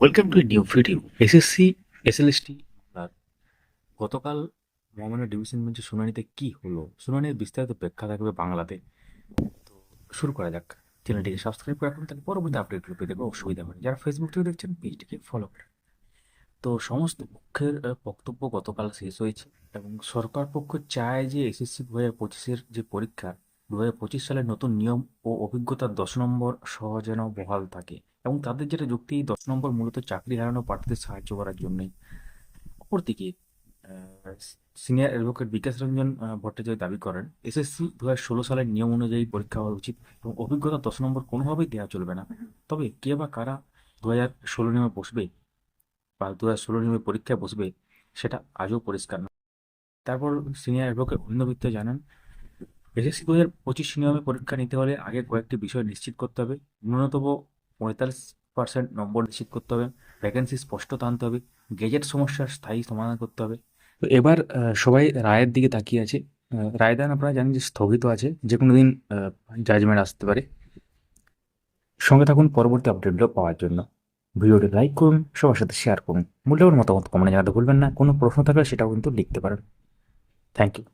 Welcome to new video SSC SLST গতকাল মহামান্য division বেঞ্চের শুনানিতে কি হলো? শুনানির বিস্তারিত ব্যাখ্যা থাকবে বাংলাতে। তো শুরু করা যাক। চ্যানেলটিকে সাবস্ক্রাইব করে রাখুন, তাহলে পরবর্তী আপডেটগুলো পেতে কোনো অসুবিধা হবে। যারা ফেসবুক থেকে দেখছেন, পেজটিকে ফলো করে তো সমস্ত পক্ষের বক্তব্য গতকাল শেষ হয়েছে এবং সরকার পক্ষ চায় যে এসএসসি দু হাজার পঁচিশের যে পরীক্ষা দু হাজার পঁচিশ সালের নতুন নিয়ম ও অভিজ্ঞতার দশ নম্বর সহ যেন বহাল থাকে। এবং তাদের যেটা যুক্তি, দশ নম্বর মূলত চাকরি হারানো প্রার্থীদের সাহায্য করার জন্যই অপরদিকে সিনিয়র অ্যাডভোকেট বিকাশ রঞ্জন ভট্টাচার্য দাবি করেন, এসএসসি দু ষোলো সালের নিয়ম অনুযায়ী পরীক্ষা হওয়া উচিত এবং অভিজ্ঞতা দশ নম্বর কোনোভাবেই দেওয়া চলবে না। তবে কে বা কারা দু হাজার ষোলো নিয়মে বসবে বা দু হাজার ষোলো নিয়মে পরীক্ষায় বসবে, সেটা আজও পরিষ্কার না তারপর সিনিয়র অ্যাডভোকেট অন্যবিত্ত জানান, এসএসসি দু হাজার পঁচিশ নিয়মে পরীক্ষা নিতে হলে আগে কয়েকটি বিষয় নিশ্চিত করতে হবে। ন্যূনতম পঁয়তাল্লিশ পার্সেন্ট নম্বর নিশ্চিত করতে হবে। ভ্যাকেন্সি স্পষ্টতা আনতে হবে। গেজেট সমস্যার স্থায়ী সমাধান করতে হবে। তো এবার সবাই রায়ের দিকে তাকিয়ে আছে। রায়দান আপনারা জানেন যে স্থগিত আছে যে কোনো দিন জাজমেন্ট আসতে পারে। সঙ্গে থাকুন, পরবর্তী আপডেটগুলো পাওয়ার জন্য। ভিডিওটি লাইক করুন, সবার সাথে শেয়ার করুন। মূল্যবান মতামত কমেন্টে জানাতে ভুলবেন না। কোনো প্রশ্ন থাকলে সেটাও কিন্তু লিখতে পারেন। Thank you